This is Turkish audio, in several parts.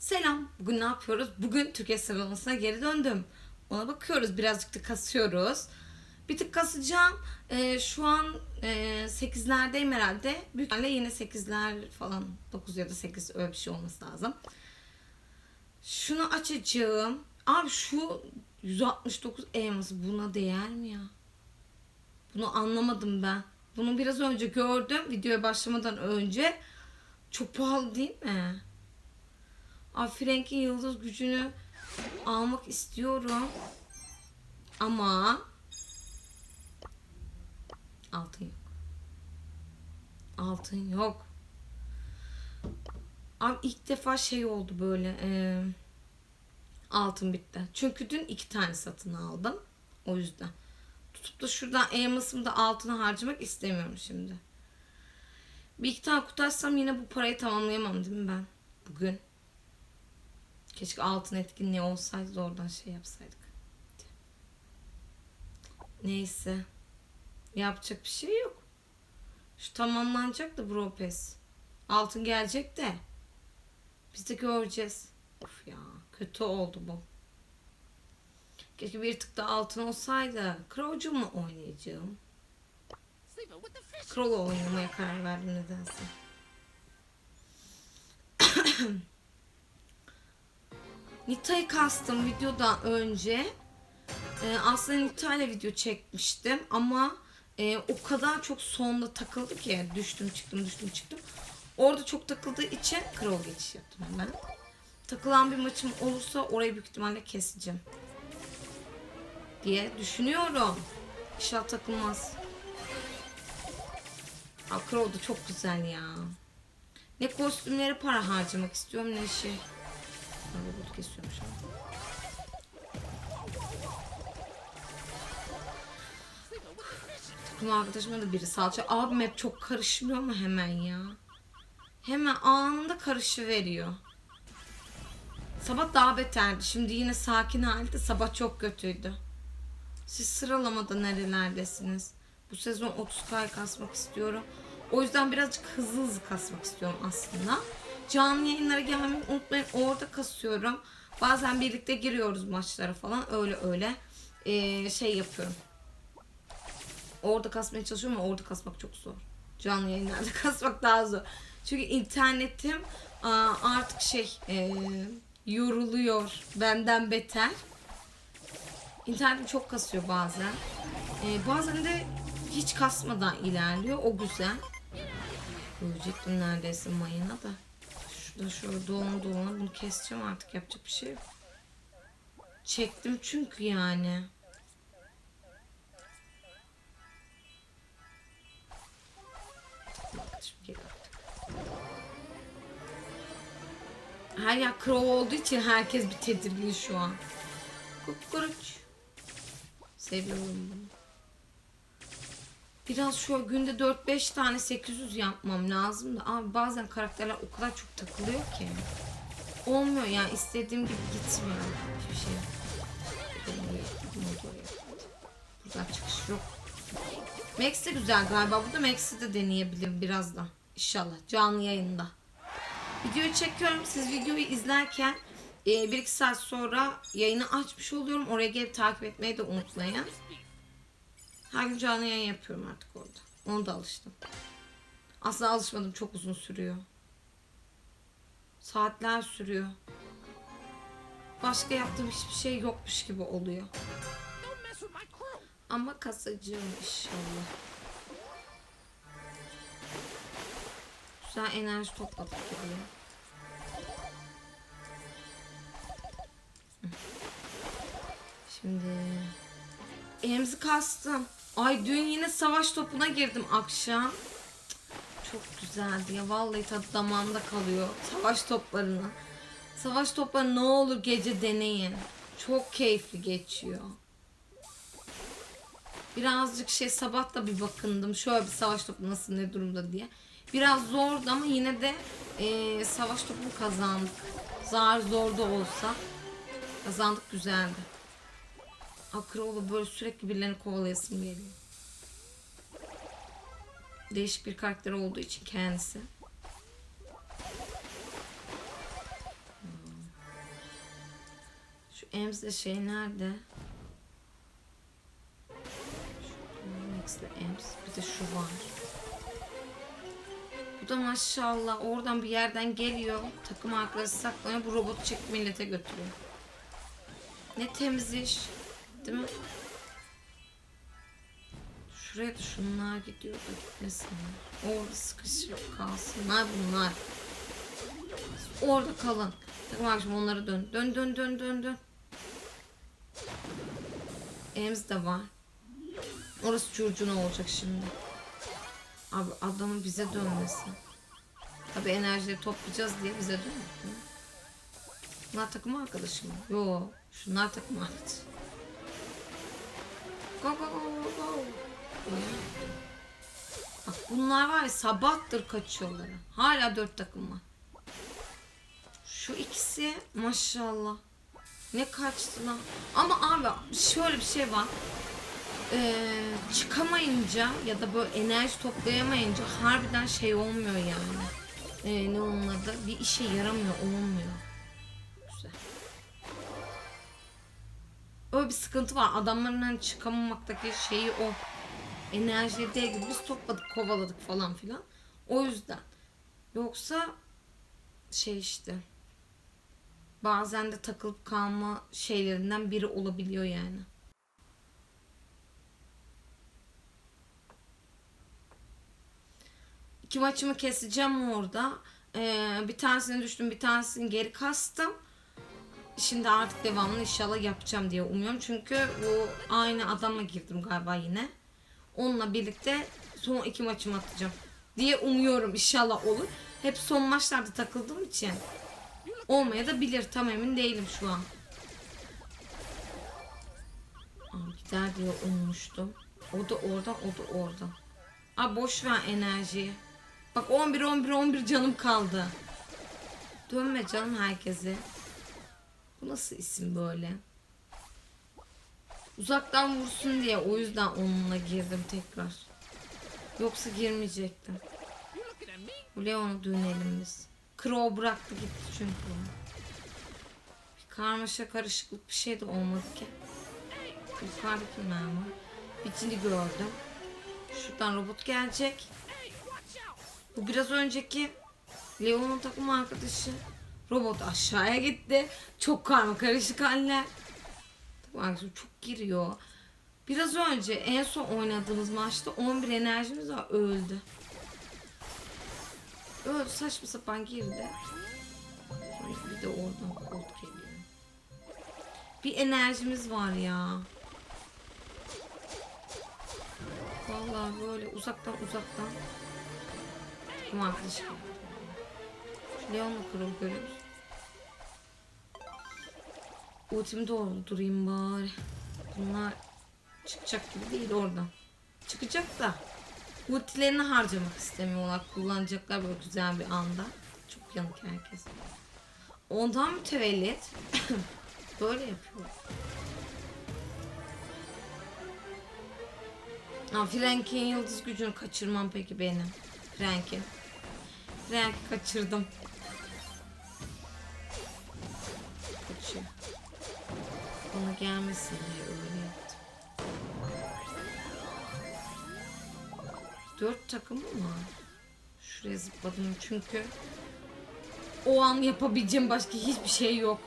Selam. Bugün ne yapıyoruz? Bugün Türkiye sıralamasına geri döndüm. Ona bakıyoruz. Birazcık da kasıyoruz. Bir tık kasacağım. Ee, şu an e, 8'lerdeyim herhalde. Büyük ihtimalle yine 8'ler falan. 9 ya da 8 öyle bir şey olması lazım. Şunu açacağım. Abi şu 169 elması buna değer mi ya? Bunu anlamadım ben. Bunu biraz önce gördüm. Videoya başlamadan önce. Çok pahalı değil mi? Frank'in yıldız gücünü almak istiyorum. Ama altın yok. Altın yok. Abi ilk defa şey oldu böyle e, altın bitti. Çünkü dün iki tane satın aldım. O yüzden. Tutup da şuradan elmasımı da altına harcamak istemiyorum şimdi. Bir iki tane kutu açsam yine bu parayı tamamlayamam değil mi ben? Bugün. Keşke altın etkinliği olsaydı da oradan şey yapsaydık. Neyse. Yapacak bir şey yok. Şu tamamlanacak da Bro Pass. Altın gelecek de. Biz de göreceğiz. Of ya kötü oldu bu. Keşke bir tık da altın olsaydı. Crow'cu mu oynayacağım? Crow'la oynamaya karar verdim nedense. Nita'yı kastım videodan önce. Ee, aslında Nita ile video çekmiştim ama e, o kadar çok sonda takıldı ki düştüm çıktım düştüm çıktım. Orada çok takıldığı için Crow geçiş yaptım hemen. Takılan bir maçım olursa orayı büyük ihtimalle keseceğim. Diye düşünüyorum. İnşallah takılmaz. Aa, Crow da çok güzel ya. Ne kostümleri para harcamak istiyorum ne şey. Ben robot kesiyorum şu an. Takım arkadaşıma da biri salça. Abim hep çok karışmıyor mu hemen ya? Hemen anında karışı veriyor. Sabah daha beterdi. Şimdi yine sakin halde. Sabah çok kötüydü. Siz sıralamada nerelerdesiniz? Bu sezon 30K kasmak istiyorum. O yüzden birazcık hızlı hızlı kasmak istiyorum aslında. Canlı yayınlara gelmeyi unutmayın. Orada kasıyorum. Bazen birlikte giriyoruz maçlara falan. Öyle öyle ee, şey yapıyorum. Orada kasmaya çalışıyorum ama orada kasmak çok zor. Canlı yayınlarda kasmak daha zor. Çünkü internetim artık şey ee, yoruluyor. Benden beter. İnternetim çok kasıyor bazen. Ee, bazen de hiç kasmadan ilerliyor. O güzel. Görecektim neredeyse mayına da. Şurada şöyle doğum doğum bunu keseceğim artık yapacak bir şey yok. Çektim çünkü yani. Her yer crow olduğu için herkes bir tedirgin şu an. Kukuruç. Seviyorum bunu. Biraz şöyle günde 4-5 tane 800 yapmam lazım da abi bazen karakterler o kadar çok takılıyor ki. Olmuyor yani istediğim gibi gitmiyor hiçbir şey. Buradan çıkış yok. Max de güzel galiba. Burada Max'i de deneyebilirim birazdan. İnşallah canlı yayında. Videoyu çekiyorum. Siz videoyu izlerken e, 1-2 saat sonra yayını açmış oluyorum. Oraya gelip takip etmeyi de unutmayın. Her gün canlı yayın yapıyorum artık orada. Onu da alıştım. Aslında alışmadım. Çok uzun sürüyor. Saatler sürüyor. Başka yaptığım hiçbir şey yokmuş gibi oluyor. Ama kasacağım inşallah. Güzel enerji topladık gibi. Şimdi elimizi kastım. Ay dün yine savaş topuna girdim akşam. Çok güzeldi ya. Vallahi tadı damağımda kalıyor. Savaş toplarını. Savaş topları ne olur gece deneyin. Çok keyifli geçiyor. Birazcık şey sabah da bir bakındım. Şöyle bir savaş topu nasıl ne durumda diye. Biraz zordu ama yine de e, savaş topunu kazandık. Zar zor da olsa kazandık güzeldi. Akroğlu böyle sürekli birilerini kovalayasım geliyor. Değişik bir karakter olduğu için kendisi. Şu Ems'le şey nerede? Max'le Ems. Bir de şu var. Bu da maşallah oradan bir yerden geliyor. Takım arkadaşı saklanıyor. Bu robotu çekip millete götürüyor. Ne temiz iş. Değil mi? Şuraya da şunlar gidiyor da gitmesinler. Orada sıkışıp kalsınlar bunlar. Orada kalın. Takım arkadaşım onlara dön. Dön dön dön dön dön. Ems de var. Orası curcuna olacak şimdi. Abi adamın bize dönmesi. Tabi enerjileri toplayacağız diye bize döndü. Bunlar takım arkadaşı mı? Yo. Şunlar takım arkadaşı. Go go go go. Bak bunlar var ya sabahtır kaçıyorlar. Hala dört takım var. Şu ikisi maşallah. Ne kaçtı lan. Ama abi şöyle bir şey var. Ee, çıkamayınca ya da böyle enerji toplayamayınca harbiden şey olmuyor yani. Ee, ne onun adı? Bir işe yaramıyor, olmuyor. Öyle bir sıkıntı var. Adamların hani çıkamamaktaki şeyi o. Enerji değil gibi biz topladık, kovaladık falan filan. O yüzden. Yoksa şey işte bazen de takılıp kalma şeylerinden biri olabiliyor yani. İki maçımı keseceğim orada. Ee, bir tanesini düştüm, bir tanesini geri kastım. Şimdi artık devamını inşallah yapacağım diye umuyorum. Çünkü bu aynı adamla girdim galiba yine. Onunla birlikte son iki maçımı atacağım diye umuyorum inşallah olur. Hep son maçlarda takıldığım için olmaya da bilir. Tam emin değilim şu an. Aa, gider diye ummuştum. O da orada, o da orada. Aa boş ver enerjiyi. Bak 11 11 11 canım kaldı. Dönme canım herkese. Bu nasıl isim böyle? Uzaktan vursun diye o yüzden onunla girdim tekrar. Yoksa girmeyecektim. Bu Leon'u dönelim biz. Crow bıraktı gitti çünkü. Bir karmaşa karışıklık bir şey de olmadı ki. Yukarıda kimler var? Bitini gördüm. Şuradan robot gelecek. Bu biraz önceki Leon'un takım arkadaşı. Robot aşağıya gitti. Çok karma karışık haller. Arkadaşım çok giriyor. Biraz önce en son oynadığımız maçta 11 enerjimiz var öldü. Öldü saçma sapan girdi. Bir de oradan kod geliyor. Bir enerjimiz var ya. Vallahi böyle uzaktan uzaktan. Gibi. Şu Leon'la kurul görüyoruz. Ultimi doğru durayım bari. Bunlar çıkacak gibi değil oradan. Çıkacak da ultilerini harcamak istemiyorlar. Kullanacaklar böyle güzel bir anda. Çok yanık herkes. Ondan mütevellit böyle yapıyor. Ha, Frank'in yıldız gücünü kaçırmam peki benim. Frank'in. Frank'i kaçırdım. Bana gelmesin diye öyle. Dört takımım var. Şuraya zıpladım çünkü o an yapabileceğim başka hiçbir şey yok.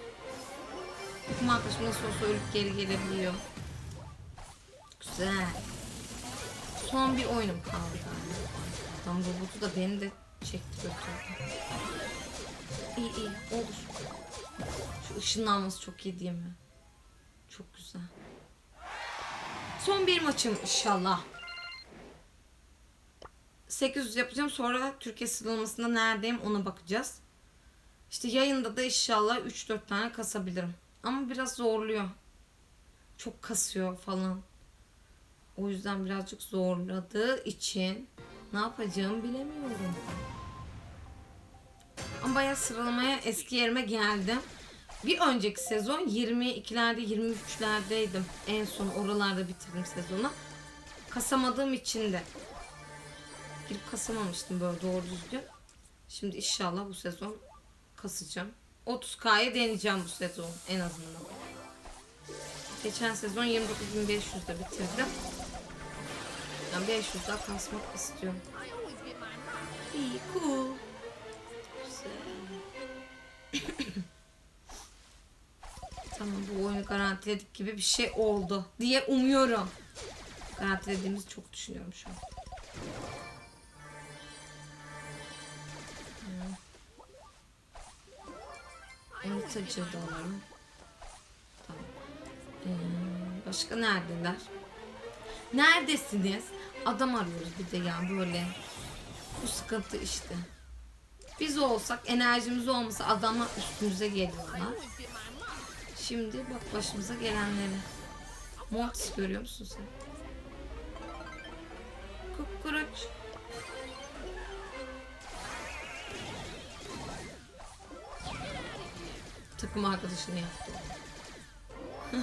Takım arkadaşım nasıl olsa ölüp geri gelebiliyor. Güzel. Son bir oyunum kaldı. Adam robotu da beni de çekti götürdü. İyi iyi olur. Şu ışınlanması çok iyi değil mi? Çok güzel. Son bir maçım inşallah. 800 yapacağım sonra Türkiye sıralamasında neredeyim ona bakacağız. İşte yayında da inşallah 3-4 tane kasabilirim. Ama biraz zorluyor. Çok kasıyor falan. O yüzden birazcık zorladığı için ne yapacağımı bilemiyorum. Ama bayağı sıralamaya eski yerime geldim. Bir önceki sezon 22'lerde 23'lerdeydim. En son oralarda bitirdim sezonu. Kasamadığım için de girip kasamamıştım böyle doğru düzgün. Şimdi inşallah bu sezon kasacağım. 30K'ya deneyeceğim bu sezon en azından. Geçen sezon 29.500'de bitirdim. Ben 500 daha kasmak istiyorum. İyi, cool. Tamam bu oyunu garantiledik gibi bir şey oldu diye umuyorum. Garantilediğimizi çok düşünüyorum şu an. Hmm. Anlatacı da alalım. Tamam. Ee, başka neredeler? Neredesiniz? Adam arıyoruz bir de ya böyle. Bu sıkıntı işte. Biz olsak enerjimiz olmasa adamlar üstümüze geliyorlar. Şimdi bak başımıza gelenleri. Mortis görüyor musun sen? Kukuruç. Takım arkadaşını yaptı.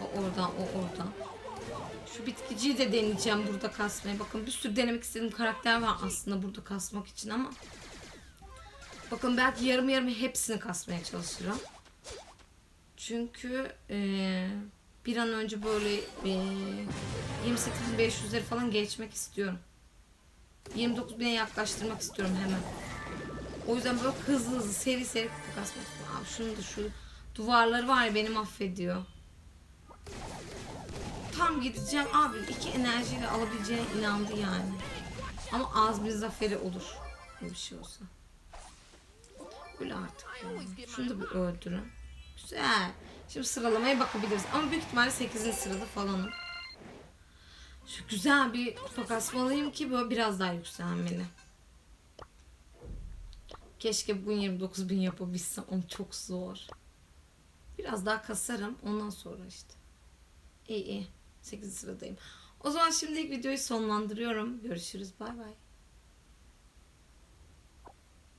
o oradan, o oradan. Şu bitkiciyi de deneyeceğim burada kasmaya. Bakın bir sürü denemek istediğim karakter var aslında burada kasmak için ama. Bakın belki yarım yarım hepsini kasmaya çalışırım. Çünkü eee, bir an önce böyle eee 28.500'leri falan geçmek istiyorum. 29.000'e yaklaştırmak istiyorum hemen. O yüzden böyle hızlı hızlı seri seri kutu kasmak istiyorum. Abi şunu da şu duvarları var ya beni mahvediyor. Tam gideceğim abi iki enerjiyle alabileceğine inandı yani. Ama az bir zaferi olur. Böyle bir şey olsa. Öyle artık. ya. Şunu da bir öldürün. Güzel. Şimdi sıralamaya bakabiliriz. Ama büyük ihtimalle 8. sırada falanım. Şu güzel bir kupa kasmalıyım ki böyle biraz daha yükselmeli. Keşke bugün 29 bin yapabilsem ama çok zor. Biraz daha kasarım ondan sonra işte. İyi iyi. 8. sıradayım. O zaman şimdilik videoyu sonlandırıyorum. Görüşürüz. Bay bay.